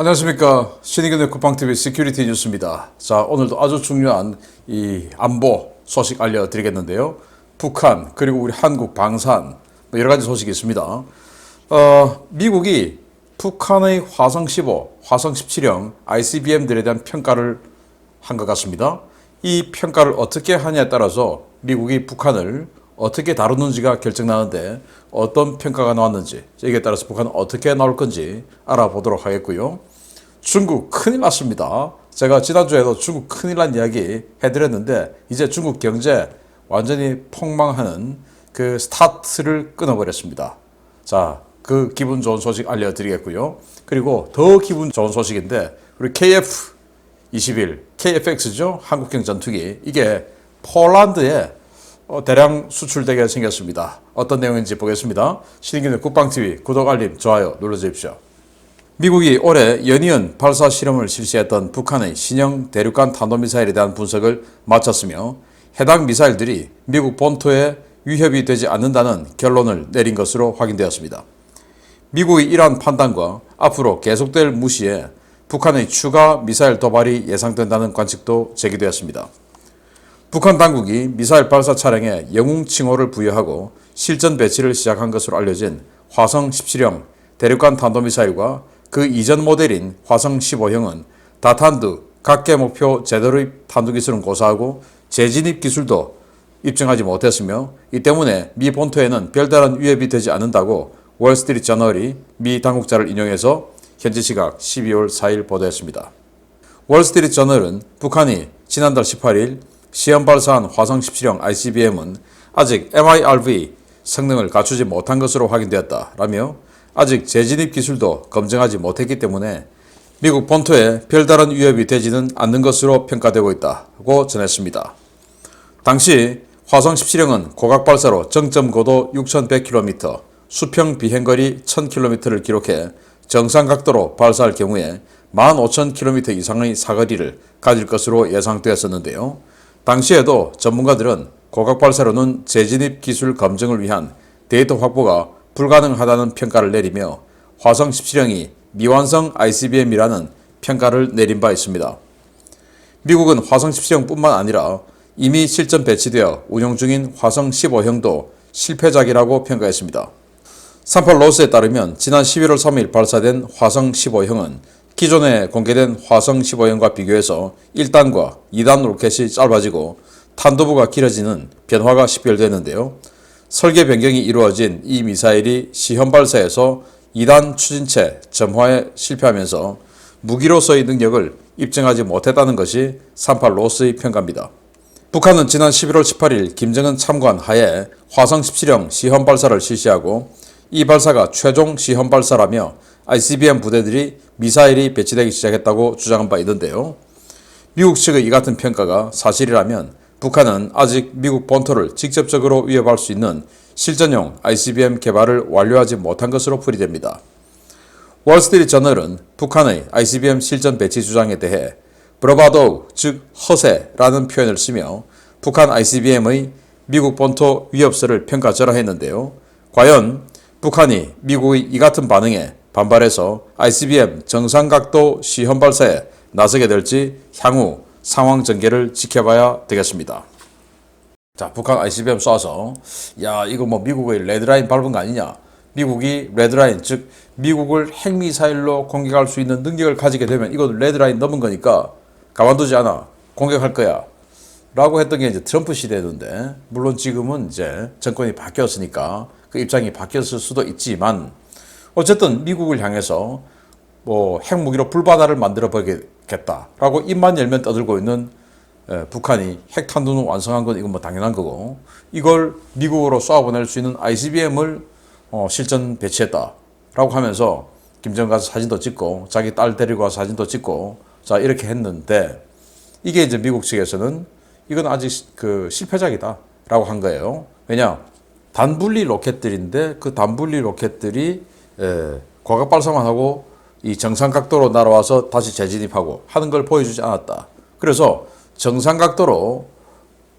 안녕하십니까 신의균의 쿠팡TV 시큐리티 뉴스입니다. 자 오늘도 아주 중요한 이 안보 소식 알려드리겠는데요. 북한 그리고 우리 한국 방산 뭐 여러 가지 소식이 있습니다. 어, 미국이 북한의 화성 15, 화성 17형 ICBM들에 대한 평가를 한 것 같습니다. 이 평가를 어떻게 하냐에 따라서 미국이 북한을 어떻게 다루는지가 결정나는데 어떤 평가가 나왔는지 여기에 따라서 북한은 어떻게 나올 건지 알아보도록 하겠고요. 중국 큰일 났습니다. 제가 지난주에도 중국 큰일 난 이야기 해드렸는데 이제 중국 경제 완전히 폭망하는 그 스타트를 끊어버렸습니다. 자, 그 기분 좋은 소식 알려드리겠고요. 그리고 더 기분 좋은 소식인데 우리 KF 21, KFX죠. 한국형 전투기. 이게 폴란드에 어, 대량 수출되게 생겼습니다. 어떤 내용인지 보겠습니다. 신인균의 국방TV 구독, 알림, 좋아요 눌러주십시오. 미국이 올해 연이은 발사 실험을 실시했던 북한의 신형 대륙간 탄도미사일에 대한 분석을 마쳤으며 해당 미사일들이 미국 본토에 위협이 되지 않는다는 결론을 내린 것으로 확인되었습니다. 미국의 이러한 판단과 앞으로 계속될 무시에 북한의 추가 미사일 도발이 예상된다는 관측도 제기되었습니다. 북한 당국이 미사일 발사 차량에 영웅 칭호를 부여하고 실전 배치를 시작한 것으로 알려진 화성 17형 대륙간 탄도미사일과 그 이전 모델인 화성 15형은 다탄두 각계 목표 제도립 탄두 기술은 고사하고 재진입 기술도 입증하지 못했으며 이 때문에 미 본토에는 별다른 위협이 되지 않는다고 월스트리트 저널이 미 당국자를 인용해서 현지 시각 12월 4일 보도했습니다. 월스트리트 저널은 북한이 지난달 18일 시험 발사한 화성 17형 ICBM은 아직 MIRV 성능을 갖추지 못한 것으로 확인되었다라며 아직 재진입 기술도 검증하지 못했기 때문에 미국 본토에 별다른 위협이 되지는 않는 것으로 평가되고 있다고 전했습니다. 당시 화성 17형은 고각 발사로 정점 고도 6,100km, 수평 비행거리 1,000km를 기록해 정상 각도로 발사할 경우에 15,000km 이상의 사거리를 가질 것으로 예상되었었는데요. 당시에도 전문가들은 고각 발사로는 재진입 기술 검증을 위한 데이터 확보가 불가능하다는 평가를 내리며 화성 17형이 미완성 ICBM이라는 평가를 내린 바 있습니다. 미국은 화성 17형뿐만 아니라 이미 실전 배치되어 운용 중인 화성 15형도 실패작이라고 평가했습니다. 38 로스에 따르면 지난 11월 3일 발사된 화성 15형은 기존에 공개된 화성 15형과 비교해서 1단과 2단 로켓이 짧아지고 탄도부가 길어지는 변화가 식별되는데요. 설계 변경이 이루어진 이 미사일이 시험 발사에서 2단 추진체 점화에 실패하면서 무기로서의 능력을 입증하지 못했다는 것이 38 로스의 평가입니다. 북한은 지난 11월 18일 김정은 참관 하에 화성 17형 시험 발사를 실시하고 이 발사가 최종 시험 발사라며 ICBM 부대들이 미사일이 배치되기 시작했다고 주장한 바 있는데요. 미국 측의 이 같은 평가가 사실이라면 북한은 아직 미국 본토를 직접적으로 위협할 수 있는 실전용 ICBM 개발을 완료하지 못한 것으로 풀이됩니다. 월스트리트 저널은 북한의 ICBM 실전 배치 주장에 대해 브로바도 즉 허세라는 표현을 쓰며 북한 ICBM의 미국 본토 위협설을 평가절하했는데요. 과연 북한이 미국의 이 같은 반응에 반발해서 ICBM 정상각도 시험 발사에 나서게 될지 향후 상황 전개를 지켜봐야 되겠습니다. 자, 북한 ICBM 쏴서 야 이거 뭐 미국의 레드라인 밟은 거 아니냐? 미국이 레드라인 즉 미국을 핵미사일로 공격할 수 있는 능력을 가지게 되면 이거 레드라인 넘은 거니까 가만두지 않아 공격할 거야. 라고 했던 게 이제 트럼프 시대였는데 물론 지금은 이제 정권이 바뀌었으니까 그 입장이 바뀌었을 수도 있지만 어쨌든 미국을 향해서 뭐 핵무기로 불바다를 만들어 보겠다라고 입만 열면 떠들고 있는 에, 북한이 핵탄두는 완성한 건 이건 뭐 당연한 거고 이걸 미국으로 쏘아보낼 수 있는 ICBM을 어, 실전 배치했다라고 하면서 김정은 가서 사진도 찍고 자기 딸 데리고 와서 사진도 찍고 자 이렇게 했는데 이게 이제 미국 측에서는 이건 아직 그 실패작이다라고 한 거예요. 왜냐 단분리 로켓들인데 그 단분리 로켓들이 에, 과각 발사만 하고 이 정상 각도로 날아와서 다시 재진입하고 하는 걸 보여주지 않았다. 그래서 정상 각도로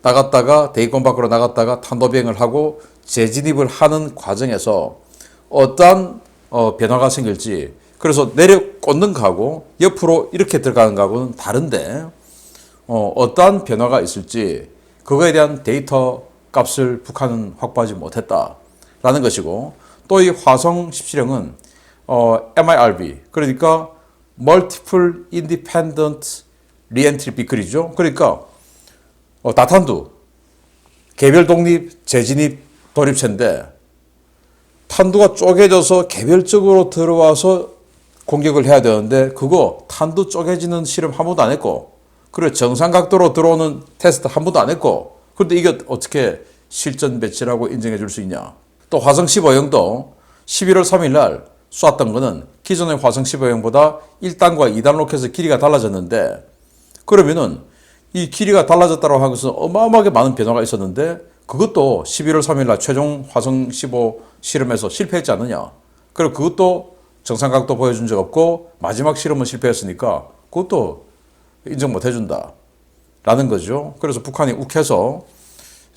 나갔다가 대기권 밖으로 나갔다가 탄도 비행을 하고 재진입을 하는 과정에서 어떠한 어, 변화가 생길지 그래서 내려 꽂는 거하고 옆으로 이렇게 들어가는 거하고는 다른데 어, 어떠한 변화가 있을지 그거에 대한 데이터 값을 북한은 확보하지 못했다라는 것이고 또 이 화성 17형은 어, MIRV 그러니까 Multiple Independent Reentry Vehicle이죠. 그러니까 어, 다탄두 개별 독립 재진입 돌입체인데 탄두가 쪼개져서 개별적으로 들어와서 공격을 해야 되는데 그거 탄두 쪼개지는 실험 한 번도 안 했고 그리고 정상 각도로 들어오는 테스트 한 번도 안 했고 그런데 이게 어떻게 실전 배치라고 인정해 줄 수 있냐 또 화성 15형도 11월 3일 날 쐈던 거는 기존의 화성 15형보다 1단과 2단 로켓의 길이가 달라졌는데 그러면은 이 길이가 달라졌다고 것은 어마어마하게 많은 변화가 있었는데 그것도 11월 3일 날 최종 화성 15 실험에서 실패했지 않느냐. 그리고 그것도 정상각도 보여준 적 없고 마지막 실험은 실패했으니까 그것도 인정 못 해준다. 라는 거죠. 그래서 북한이 욱해서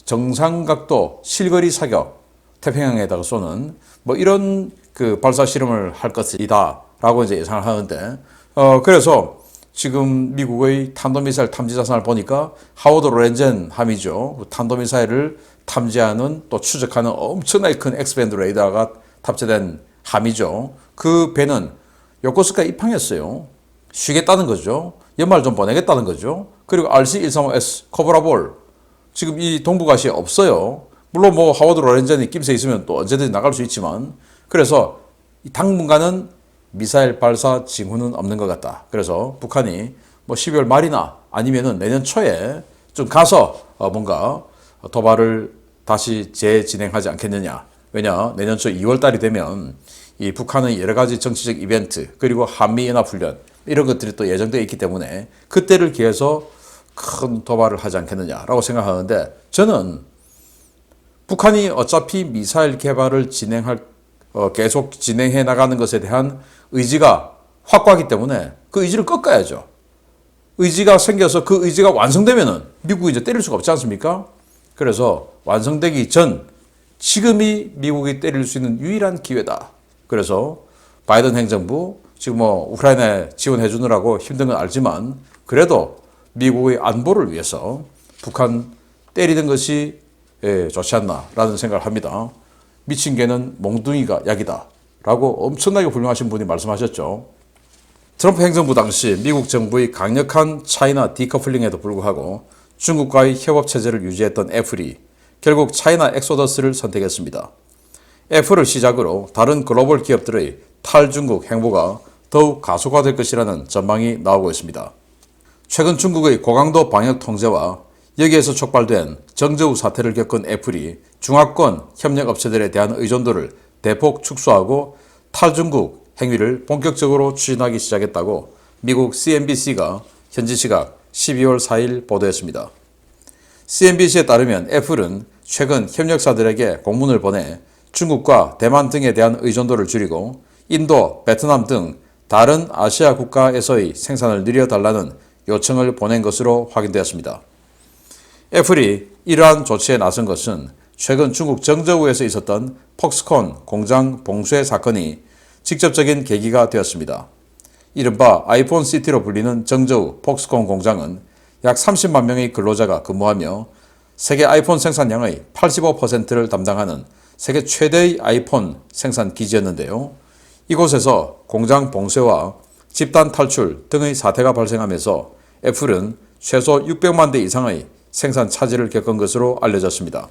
정상각도 실거리 사격 태평양에다가 쏘는 뭐 이런 그 발사 실험을 할 것이다. 라고 이제 예상을 하는데 어 그래서 지금 미국의 탄도미사일 탐지 자산을 보니까 하워드 로렌젠 함이죠. 그 탄도미사일을 탐지하는 또 추적하는 엄청나게 큰 엑스밴드 레이더가 탑재된 함이죠. 그 배는 요코스카 입항했어요. 쉬겠다는 거죠. 연말 좀 보내겠다는 거죠. 그리고 RC-135S 코브라볼 지금 이 동북아시아에 없어요. 물론 뭐 하워드 로렌젠이 낌새 있으면 또 언제든지 나갈 수 있지만 그래서 이 당분간은 미사일 발사 징후는 없는 것 같다. 그래서 북한이 뭐 12월 말이나 아니면은 내년 초에 좀 가서 어 뭔가 도발을 다시 재진행하지 않겠느냐. 왜냐 내년 초 2월 달이 되면 이 북한의 여러 가지 정치적 이벤트 그리고 한미 연합 훈련 이런 것들이 또 예정되어 있기 때문에 그때를 기해서 큰 도발을 하지 않겠느냐라고 생각하는데 저는 북한이 어차피 미사일 개발을 진행할 어, 계속 진행해 나가는 것에 대한 의지가 확고하기 때문에 그 의지를 꺾어야죠. 의지가 생겨서 그 의지가 완성되면은 미국이 이제 때릴 수가 없지 않습니까? 그래서 완성되기 전 지금이 미국이 때릴 수 있는 유일한 기회다. 그래서 바이든 행정부 지금 뭐 우크라이나에 지원해 주느라고 힘든 건 알지만 그래도 미국의 안보를 위해서 북한 때리는 것이 예, 좋지 않나라는 생각을 합니다. 미친 개는 몽둥이가 약이다. 라고 엄청나게 훌륭하신 분이 말씀하셨죠. 트럼프 행정부 당시 미국 정부의 강력한 차이나 디커플링에도 불구하고 중국과의 협업 체제를 유지했던 애플이 결국 차이나 엑소더스를 선택했습니다. 애플을 시작으로 다른 글로벌 기업들의 탈중국 행보가 더욱 가속화될 것이라는 전망이 나오고 있습니다. 최근 중국의 고강도 방역 통제와 여기에서 촉발된 정저우 사태를 겪은 애플이 중화권 협력 업체들에 대한 의존도를 대폭 축소하고 탈중국 행위를 본격적으로 추진하기 시작했다고 미국 CNBC가 현지 시각 12월 4일 보도했습니다. CNBC에 따르면 애플은 최근 협력사들에게 공문을 보내 중국과 대만 등에 대한 의존도를 줄이고 인도, 베트남 등 다른 아시아 국가에서의 생산을 늘려달라는 요청을 보낸 것으로 확인되었습니다. 애플이 이러한 조치에 나선 것은 최근 중국 정저우에서 있었던 폭스콘 공장 봉쇄 사건이 직접적인 계기가 되었습니다. 이른바 아이폰 시티로 불리는 정저우 폭스콘 공장은 약 30만 명의 근로자가 근무하며 세계 아이폰 생산량의 85%를 담당하는 세계 최대의 아이폰 생산 기지였는데요. 이곳에서 공장 봉쇄와 집단 탈출 등의 사태가 발생하면서 애플은 최소 600만 대 이상의 생산 차질을 겪은 것으로 알려졌습니다.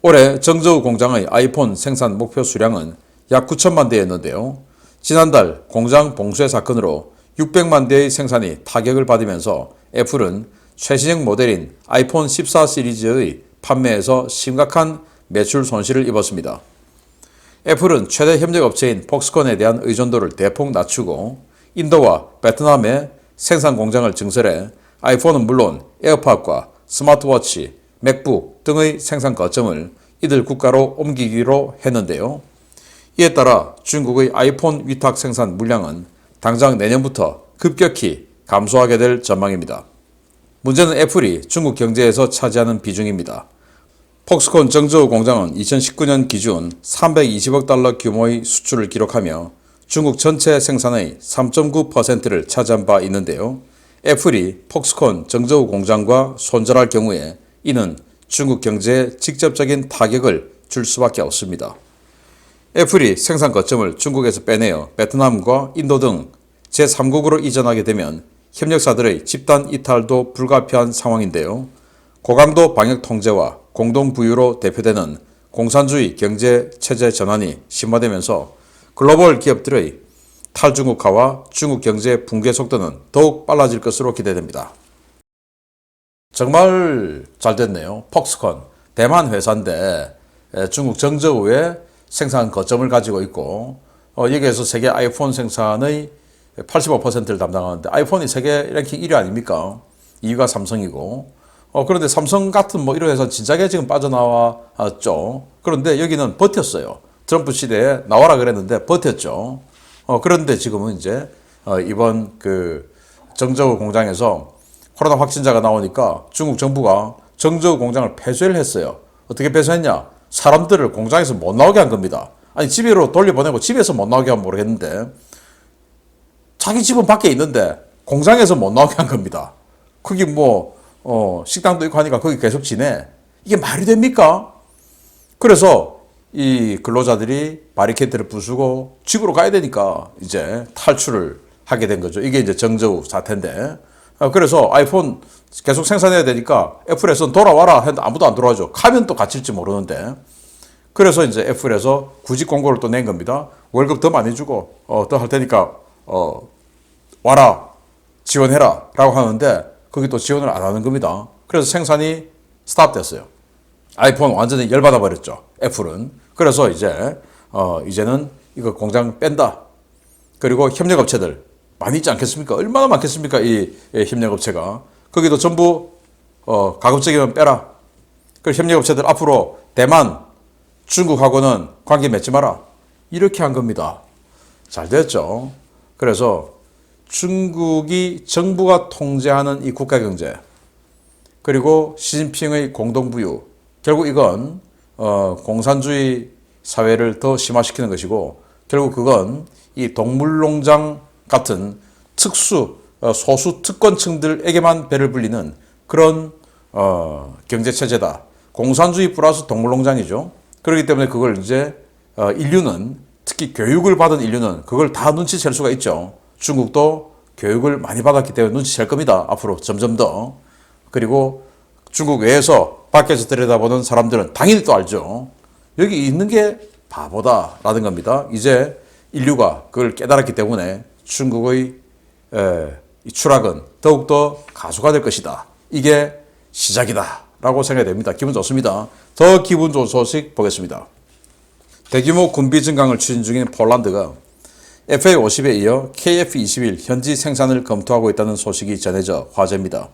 올해 정저우 공장의 아이폰 생산 목표 수량은 약 9천만 대였는데요. 지난달 공장 봉쇄 사건으로 600만 대의 생산이 타격을 받으면서 애플은 최신형 모델인 아이폰 14 시리즈의 판매에서 심각한 매출 손실을 입었습니다. 애플은 최대 협력 업체인 폭스콘에 대한 의존도를 대폭 낮추고 인도와 베트남에 생산 공장을 증설해 아이폰은 물론 에어팟과 스마트워치, 맥북 등의 생산 거점을 이들 국가로 옮기기로 했는데요. 이에 따라 중국의 아이폰 위탁 생산 물량은 당장 내년부터 급격히 감소하게 될 전망입니다. 문제는 애플이 중국 경제에서 차지하는 비중입니다. 폭스콘 정저우 공장은 2019년 기준 320억 달러 규모의 수출을 기록하며 중국 전체 생산의 3.9%를 차지한 바 있는데요. 애플이 폭스콘 정저우 공장과 손절할 경우에 이는 중국 경제에 직접적인 타격을 줄 수밖에 없습니다. 애플이 생산 거점을 중국에서 빼내어 베트남과 인도 등 제3국으로 이전하게 되면 협력사들의 집단 이탈도 불가피한 상황인데요. 고강도 방역 통제와 공동 부유로 대표되는 공산주의 경제 체제 전환이 심화되면서 글로벌 기업들의 탈중국화와 중국 경제 붕괴 속도는 더욱 빨라질 것으로 기대됩니다. 정말 잘 됐네요. 폭스콘 대만 회사인데 에, 중국 정저우에 생산 거점을 가지고 있고 어, 여기에서 세계 아이폰 생산의 85%를 담당하는데 아이폰이 세계 랭킹 1위 아닙니까? 2위가 삼성이고 어, 그런데 삼성 같은 뭐 이런 회사 진작에 지금 빠져나왔죠. 그런데 여기는 버텼어요. 트럼프 시대에 나와라 그랬는데 버텼죠. 어, 그런데 지금은 이제 어, 이번 그 정저우 공장에서 코로나 확진자가 나오니까 중국 정부가 정저우 공장을 폐쇄를 했어요. 어떻게 폐쇄했냐? 사람들을 공장에서 못 나오게 한 겁니다. 아니 집으로 돌려보내고 집에서 못 나오게 하면 모르겠는데 자기 집은 밖에 있는데 공장에서 못 나오게 한 겁니다. 거기 뭐 어, 식당도 있고 하니까 거기 계속 지내. 이게 말이 됩니까? 그래서 이 근로자들이 바리케이트를 부수고 집으로 가야 되니까 이제 탈출을 하게 된 거죠. 이게 이제 정저우 사태인데. 어, 그래서 아이폰 계속 생산해야 되니까 애플에서는 돌아와라 했는데 아무도 안 돌아와줘. 가면 또 갇힐지 모르는데. 그래서 이제 애플에서 구직 공고를 또 낸 겁니다. 월급 더 많이 주고 어, 더 할 테니까 어, 와라 지원해라 라고 하는데 거기 또 지원을 안 하는 겁니다. 그래서 생산이 스탑 됐어요. 아이폰 완전히 열받아 버렸죠. 애플은. 그래서 이제 어, 이제는 이거 공장 뺀다. 그리고 협력업체들 많이 있지 않겠습니까? 얼마나 많겠습니까? 이, 이 협력업체가. 거기도 전부 어, 가급적이면 빼라. 그 협력업체들 앞으로 대만, 중국하고는 관계 맺지 마라. 이렇게 한 겁니다. 잘 됐죠. 그래서 중국이 정부가 통제하는 이 국가 경제 그리고 시진핑의 공동부유 결국 이건 어, 공산주의 사회를 더 심화시키는 것이고 결국 그건 이 동물농장 같은 특수 어, 소수 특권층들에게만 배를 불리는 그런 어, 경제 체제다. 공산주의 플러스 동물농장이죠. 그렇기 때문에 그걸 이제 어, 인류는 특히 교육을 받은 인류는 그걸 다 눈치챌 수가 있죠. 중국도 교육을 많이 받았기 때문에 눈치챌 겁니다. 앞으로 점점 더. 그리고 중국 외에서 밖에서 들여다보는 사람들은 당연히 또 알죠. 여기 있는 게 바보다라는 겁니다. 이제 인류가 그걸 깨달았기 때문에 중국의 추락은 더욱더 가속화될 것이다. 이게 시작이다. 라고 생각이 됩니다. 기분 좋습니다. 더 기분 좋은 소식 보겠습니다. 대규모 군비 증강을 추진 중인 폴란드가 FA50에 이어 KF21 현지 생산을 검토하고 있다는 소식이 전해져 화제입니다.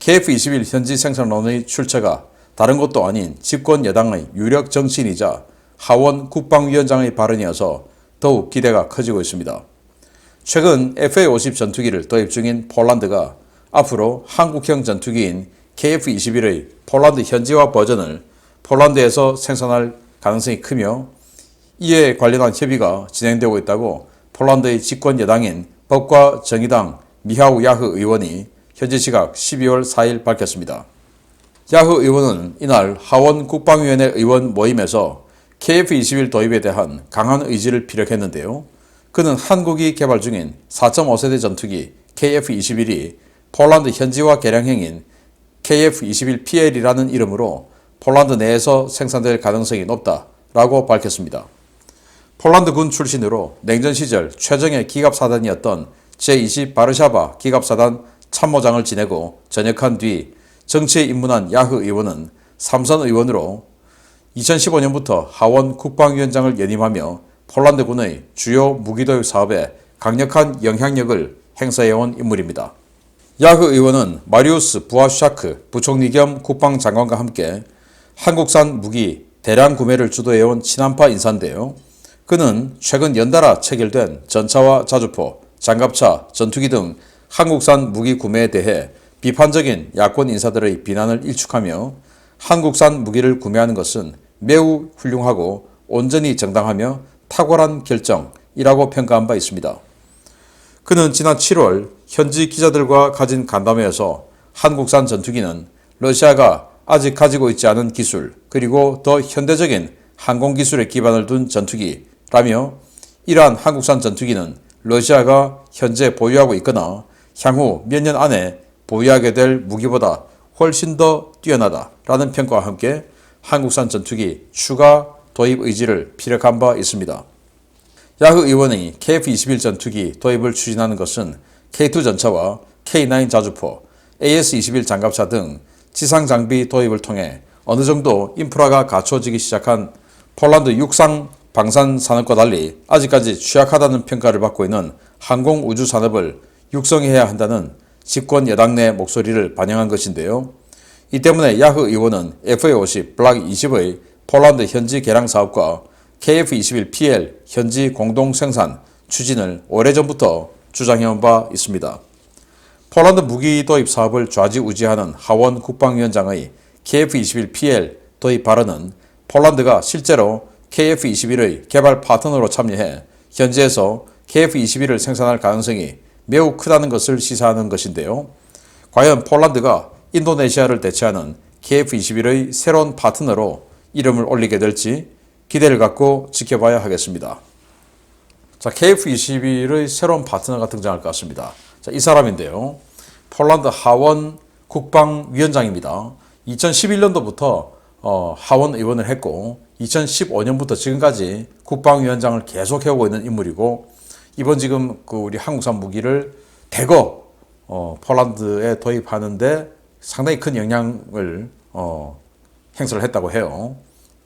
KF21 현지 생산론의 출처가 다른 것도 아닌 집권 여당의 유력 정치인이자 하원 국방위원장의 발언이어서 더욱 기대가 커지고 있습니다. 최근 FA50 전투기를 도입 중인 폴란드가 앞으로 한국형 전투기인 KF21의 폴란드 현지화 버전을 폴란드에서 생산할 가능성이 크며 이에 관련한 협의가 진행되고 있다고 폴란드의 집권 여당인 법과 정의당 미하우 야흐 의원이 현지 시각 12월 4일 밝혔습니다. 야흐 의원은 이날 하원 국방위원회 의원 모임에서 KF-21 도입에 대한 강한 의지를 피력했는데요. 그는 한국이 개발 중인 4.5세대 전투기 KF-21이 폴란드 현지화 개량형인 KF-21PL이라는 이름으로 폴란드 내에서 생산될 가능성이 높다라고 밝혔습니다. 폴란드 군 출신으로 냉전 시절 최정예 기갑사단이었던 제20 바르샤바 기갑사단 참모장을 지내고 전역한 뒤 정치에 입문한 야흐 의원은 삼선 의원으로 2015년부터 하원 국방위원장을 연임하며 폴란드 군의 주요 무기도입 사업에 강력한 영향력을 행사해온 인물입니다. 야흐 의원은 마리우스 부아샤크 부총리 겸 국방장관과 함께 한국산 무기 대량 구매를 주도해온 친한파 인사인데요. 그는 최근 연달아 체결된 전차와 자주포, 장갑차, 전투기 등 한국산 무기 구매에 대해 비판적인 야권 인사들의 비난을 일축하며 한국산 무기를 구매하는 것은 매우 훌륭하고 온전히 정당하며 탁월한 결정, 전투기이라고 평가한 바 있습니다. 그는 지난 7월 현지 기자들과 가진 간담회에서 한국산 전투기는 러시아가 아직 가지고 있지 않은 기술 그리고 더 현대적인 항공 기술에 기반을 둔 전투기라며 이러한 한국산 전투기는 러시아가 현재 보유하고 있거나 향후 몇 년 안에 보유하게 될 무기보다 훨씬 더 뛰어나다라는 평가와 함께 한국산 전투기 추가 도입 의지를 피력한 바 있습니다. 야후 의원이 KF-21 전투기 도입을 추진하는 것은 K2 전차와 K9 자주포, AS-21 장갑차 등 지상 장비 도입을 통해 어느 정도 인프라가 갖춰지기 시작한 폴란드 육상 방산 산업과 달리 아직까지 취약하다는 평가를 받고 있는 항공 우주 산업을 육성해야 한다는 집권 여당 내 목소리를 반영한 것인데요. 이 때문에 야후 의원은 FA50 블락 20의 폴란드 현지 개량 사업과 KF21PL 현지 공동 생산 추진을 오래전부터 주장해온 바 있습니다. 폴란드 무기 도입 사업을 좌지우지하는 하원 국방위원장의 KF21PL 도입 발언은 폴란드가 실제로 KF21의 개발 파트너로 참여해 현지에서 KF21을 생산할 가능성이 매우 크다는 것을 시사하는 것인데요. 과연 폴란드가 인도네시아를 대체하는 KF21의 새로운 파트너로 이름을 올리게 될지 기대를 갖고 지켜봐야 하겠습니다. 자, KF21의 새로운 파트너가 등장할 것 같습니다. 자, 이 사람인데요. 폴란드 하원 국방위원장입니다. 2011년도부터 어, 하원 의원을 했고 2015년부터 지금까지 국방위원장을 계속 해오고 있는 인물이고 이번 지금 그 우리 한국산 무기를 대거 어, 폴란드에 도입하는데 상당히 큰 영향을 어, 행사를 했다고 해요.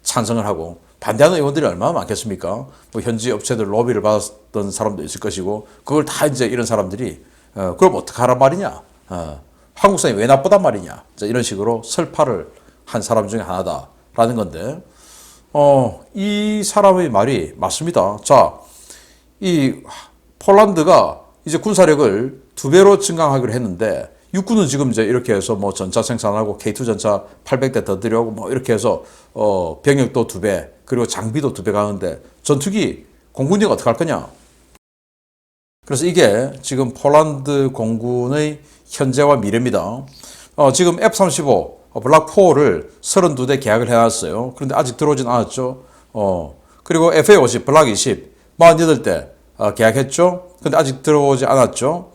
찬성을 하고 반대하는 의원들이 얼마나 많겠습니까? 뭐 현지 업체들 로비를 받았던 사람도 있을 것이고 그걸 다 이제 이런 사람들이 어, 그럼 어떻게 하란 말이냐? 어, 한국산이 왜 나쁘단 말이냐? 이런 식으로 설파를 한 사람 중에 하나다라는 건데 어, 이 사람의 말이 맞습니다. 자, 이 폴란드가 이제 군사력을 두 배로 증강하기로 했는데 육군은 지금 이제 이렇게 해서 뭐 전차 생산하고 K2 전차 800대 더 들여오고 뭐 이렇게 해서 어 병력도 두 배, 그리고 장비도 두 배 가는데 전투기 공군력 어떻게 할 거냐? 그래서 이게 지금 폴란드 공군의 현재와 미래입니다. 어 지금 F-35 블락4를 32대 계약을 해놨어요. 그런데 아직 들어오진 않았죠. 어 그리고 FA-50 블락 20 48대 어, 계약했죠. 근데 아직 들어오지 않았죠.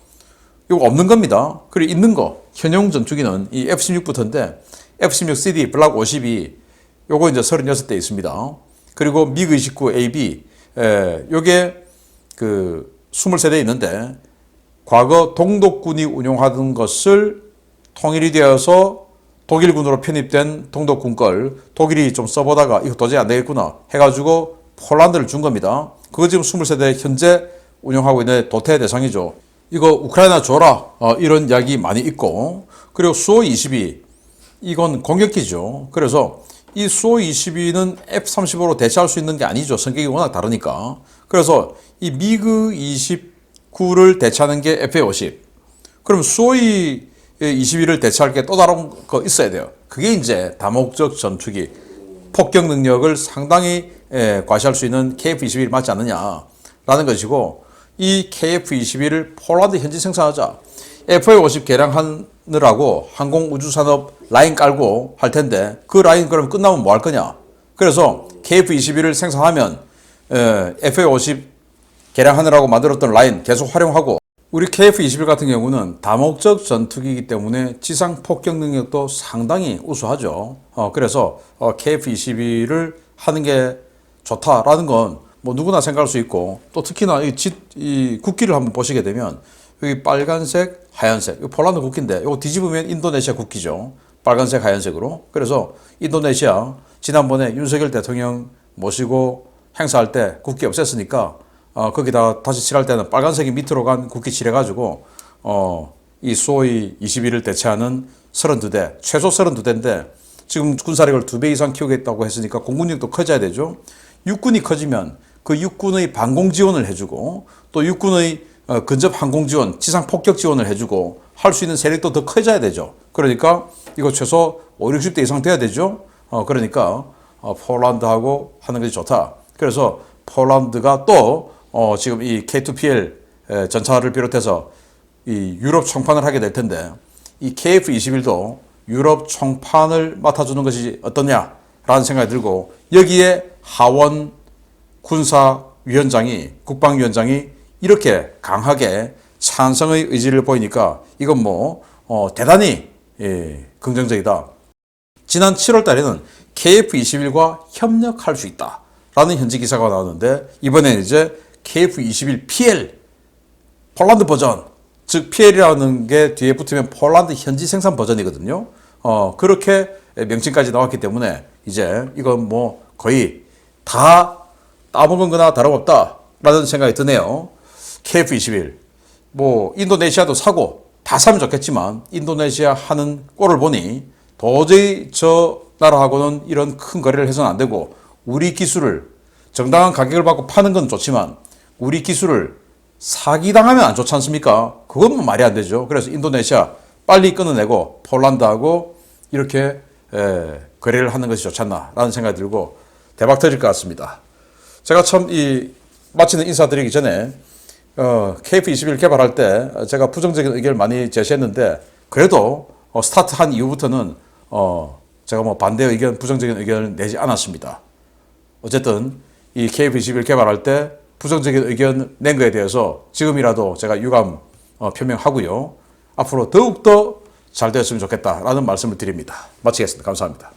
이거 없는 겁니다. 그리고 있는 거 현용 전투기는 이 F-16부터인데 F-16CD 블락 52 요거 이제 36대 있습니다. 그리고 미그 29 AB 에, 요게 그 23대 있는데 과거 동독군이 운용하던 것을 통일이 되어서 독일군으로 편입된 동독군 걸 독일이 좀 써보다가 이거 도저히 안 되겠구나 해가지고 폴란드를 준 겁니다. 그거 지금 23대 현재 운영하고 있는 도태 대상이죠. 이거 우크라이나 줘라 어, 이런 이야기 많이 있고 그리고 수호 22 이건 공격기죠. 그래서 이 수호 22는 F-35로 대체할 수 있는 게 아니죠. 성격이 워낙 다르니까. 그래서 이 미그 29를 대체하는 게 FA-50. 그럼 수호이 22를 대체할 게 또 다른 거 있어야 돼요. 그게 이제 다목적 전투기 폭격 능력을 상당히 예, 과시할 수 있는 KF-21 맞지 않느냐라는 것이고 이 KF-21을 폴란드 현지 생산하자. FA-50 개량하느라고 항공우주산업 라인 깔고 할 텐데 그 라인 그럼 끝나면 뭐 할 거냐? 그래서 KF-21을 생산하면 FA-50 개량하느라고 만들었던 라인 계속 활용하고 우리 KF-21 같은 경우는 다목적 전투기이기 때문에 지상 폭격 능력도 상당히 우수하죠. 어, 그래서 어, KF-21을 하는 게 좋다라는 건 뭐 누구나 생각할 수 있고 또 특히나 이, 지, 이 국기를 한번 보시게 되면 여기 빨간색, 하얀색, 이 폴란드 국기인데 이거 뒤집으면 인도네시아 국기죠. 빨간색, 하얀색으로. 그래서 인도네시아 지난번에 윤석열 대통령 모시고 행사할 때 국기 없앴으니까 어, 거기다 다시 칠할 때는 빨간색이 밑으로 간 국기 칠해가지고 어, 이 소위 21을 대체하는 32대, 최소 32대인데 지금 군사력을 두 배 이상 키우겠다고 했으니까 공군력도 커져야 되죠. 육군이 커지면 그 육군의 방공 지원을 해주고 또 육군의 어, 근접 항공 지원, 지상 폭격 지원을 해주고 할 수 있는 세력도 더 커져야 되죠. 그러니까 이거 최소 5, 60대 이상 돼야 되죠. 어, 그러니까 어, 폴란드하고 하는 것이 좋다. 그래서 폴란드가 또 어, 지금 이 K2PL 에, 전차를 비롯해서 이 유럽 총판을 하게 될 텐데 이 KF-21도 유럽 총판을 맡아주는 것이 어떠냐라는 생각이 들고 여기에 하원 군사위원장이 국방위원장이 이렇게 강하게 찬성의 의지를 보이니까 이건 뭐 어, 대단히 예, 긍정적이다. 지난 7월 달에는 KF-21과 협력할 수 있다라는 현지 기사가 나왔는데 이번에는 이제 KF-21PL 폴란드 버전 즉 PL이라는 게 뒤에 붙으면 폴란드 현지 생산 버전이거든요. 어, 그렇게 명칭까지 나왔기 때문에 이제 이건 뭐 거의 다 따먹은 거나 다름없다 라는 생각이 드네요. KF-21 뭐 인도네시아도 사고 다 사면 좋겠지만 인도네시아 하는 꼴을 보니 도저히 저 나라하고는 이런 큰 거래를 해서는 안 되고 우리 기술을 정당한 가격을 받고 파는 건 좋지만 우리 기술을 사기당하면 안 좋지 않습니까? 그건 뭐 말이 안 되죠. 그래서 인도네시아 빨리 끊어내고 폴란드하고 이렇게 에, 거래를 하는 것이 좋지 않나라는 생각이 들고 대박 터질 것 같습니다. 제가 참이 마치는 인사드리기 전에 어, KF21 개발할 때 제가 부정적인 의견을 많이 제시했는데 그래도 어, 스타트한 이후부터는 어, 제가 뭐 반대 의견, 부정적인 의견을 내지 않았습니다. 어쨌든 이 KF21 개발할 때 부정적인 의견 낸 거에 대해서 지금이라도 제가 유감 어, 표명하고요. 앞으로 더욱더 잘 되었으면 좋겠다라는 말씀을 드립니다. 마치겠습니다. 감사합니다.